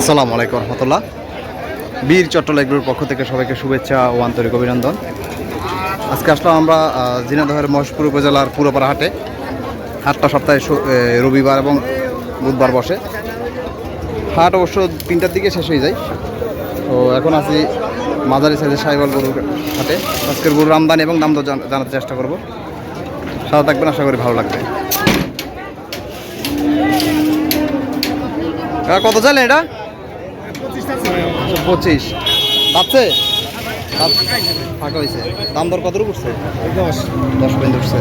আসসালামু আলাইকুম রহমতুল্লাহ। বীর চট্টলা এগুলোর পক্ষ থেকে সবাইকে শুভেচ্ছা ও আন্তরিক অভিনন্দন। আজকে আসলাম আমরা আহ, ঝিনাইদহের মহেশপুর উপজেলার পুরোপাড়া হাটে হাটটা সপ্তাহে রবিবার এবং বুধবার বসে। হাট অবশ্য তিনটার দিকে শেষ হয়ে যায়। তো এখন আছি মাঝারি সাইজের সাইবল গরুর হাটে। আজকের গরুর আমদানি এবং দাম জান- জানাতে চেষ্টা করব। সাথে থাকবেন আশা করি ভালো লাগবে। কত চাইলেন এটা? পঁচিশ। যাচ্ছে ফাঁকা হয়েছে দাম দর কত উঠছে? দশ। দশ পর্যন্ত উঠছে।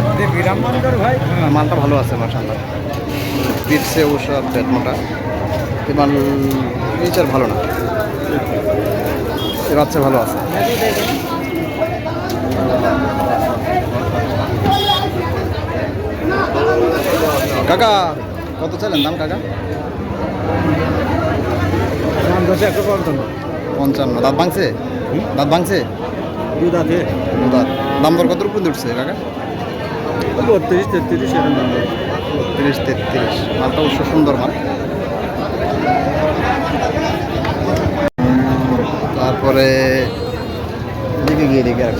ভাই। হ্যাঁ, মালটা ভালো আছে মাসাল্লাহ পিটসে অবশ্য পেট মোটা এ মাল নিচার ভালো না। এ বাচ্চা ভালো আছে। কাকা কত চাইলেন দাম কাকা? দশে একশো পঞ্চান্ন। পঞ্চান্ন। দাঁত ভাঙছে? দাঁত ভাঙছে? আছে দাঁত। দাম দর কত রুপে উঠছে কাকা? বত্রিশ তেত্রিশ এরকম দাম তিরিশ তেত্রিশ। মালটা অবশ্য সুন্দর মাল। তারপরে দিকে গিয়ে দিকে আর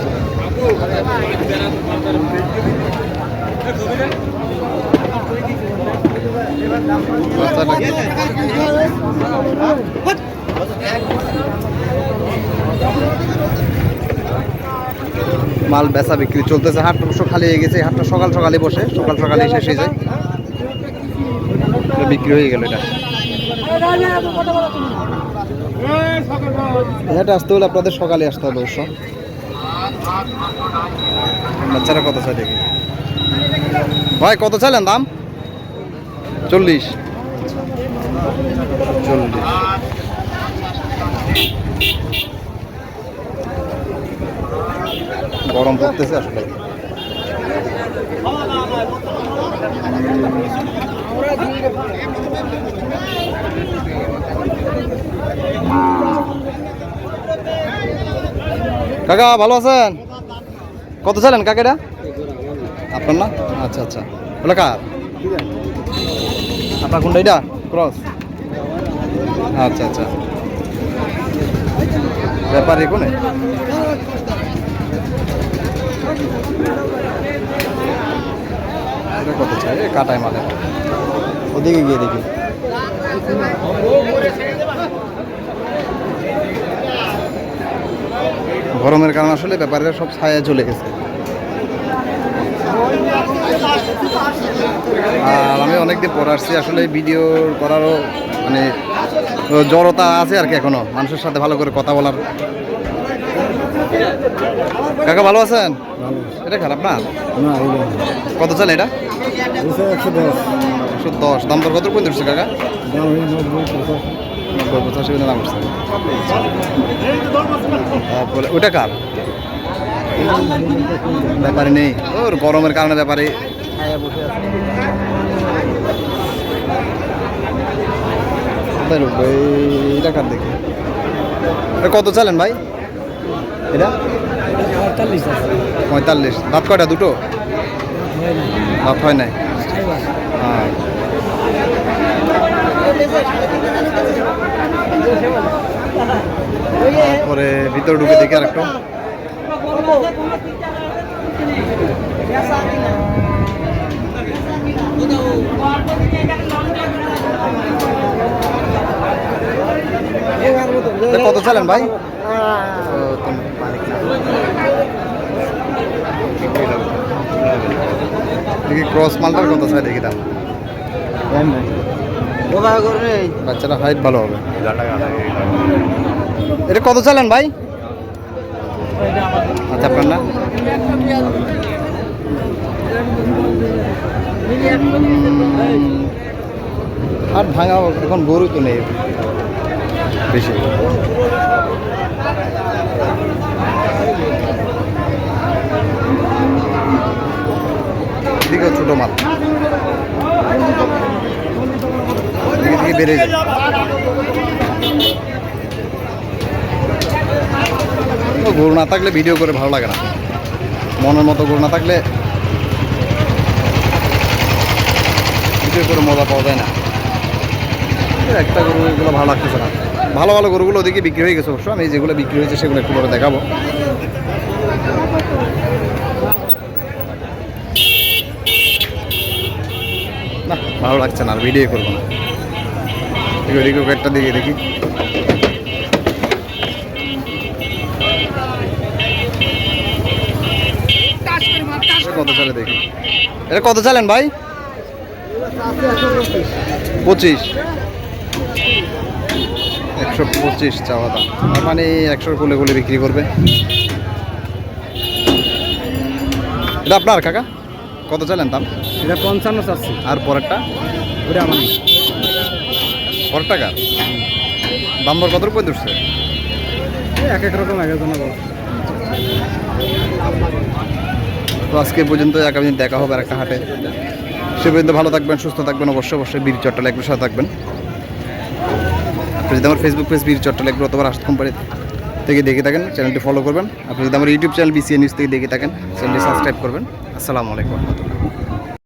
মাল বেচা বিক্রি চলতেছে হাট অবশ্য খালি হয়ে গেছে হাটটা সকাল সকালে বসে, সকাল সকালে শেষ হয়ে যায়। বিক্রি হয়ে গেল এটা। এটা আসতে হলে আপনাদের সকালে আসতে হবে অবশ্য। বাচ্চারা কত চাই দেখি? ভাই, কত চাইলেন দাম? চল্লিশ। চল্লিশ। গরম পড়তেছে আসলে। কাকা, ভালো আছেন? কত চাইলেন কাকেটা আপনার না? আচ্ছা আচ্ছা। ওটা কার? আপনার কোনটা এটা? ক্রস। আচ্ছা আচ্ছা। ব্যাপারে কোনে? কত চাই? কাটায় মালে। ওদিকে গিয়ে দেখি। গরমের কারণে আসলে ব্যাপারীরা সব ছায়া চলে গেছে। আমি অনেকদিন পর আসছি। আসলে ভিডিও করারও মানে জড়তা আছে আর কি এখনও। মানুষের সাথে ভালো করে কথা বলার। কাকা ভালো আছেন? এটা খারাপ না? কত চাল এটা? একশো দশ। দাম দর কত পর্যন্ত উঠছে কাকা নব্বই পঁচাশি। দাম উঠছে। তারপরে ওটা কার? ব্যাপারে নেই। ওর গরমের কারণে ব্যাপারে। দেখি? কত চালেন ভাই? এটা? পঁয়তাল্লিশ। দাঁত কয়টা, দুটো? দাঁত হয় নাই। হ্যাঁ। তারপরে ভিতরে ঢুকে দেখি আর একটু এটা কত চালেন ভাই। দেখি ক্রস মালটার কত চাই দেখি দাম বাচ্চারা হাইট ভালো হবে এটা কত চালেন ভাই আচ্ছা আপনার না আর ভাঙা এখন গরু তো নেই। বেশি। এদিকে ছোটো মাল। এদিকে দিকে বেড়ে যায় তো গরু না থাকলে ভিডিও করে ভালো লাগে না। মনের মতো গরু না থাকলে ভিডিও করে মজা পাওয়া যায় না। একটা গরু এগুলো ভালো লাগতেছে না। ভালো ভালো গরুগুলো ওদিকে বিক্রি হয়ে গেছে অবশ্য। আমি যেগুলো বিক্রি হয়েছে সেগুলো একটু করে দেখাবো। না, ভালো লাগছে না, আর ভিডিও করব না। একটা দিকে দেখি। চালে দেখি? এটা কত চালেন ভাই? পঁচিশ। একশো পঁচিশ চাওয়া দাম। মানে একশোর কুলে কুলে বিক্রি করবে। এটা আপনার কাকা? কত চালেন দাম? এটা পঞ্চান্ন চাচ্ছি। আর পরেরটা? ওটা আমার। পরের টাকা দাম দর কত রুপয়ে উঠছে? এক এক রকম এক একজনের তো আজকে পর্যন্ত আগামী দিন দেখা হবে আর একটা হাটে। সে পর্যন্ত ভালো থাকবেন, সুস্থ থাকবেন, অবশ্যই অবশ্যই বীর চট্টাল একটু সাথে থাকবেন। আপনি যদি আমার ফেসবুক পেজ বীর চট্টাল একটু অথবা রাষ্ট্র কোম্পানি থেকে দেখে থাকেন চ্যানেলটি ফলো করবেন। আপনি যদি আমার ইউটিউব চ্যানেল বিসিএ নিউজ থেকে দেখে থাকেন চ্যানেলটি সাবস্ক্রাইব করবেন। আসসালামু আলাইকুম।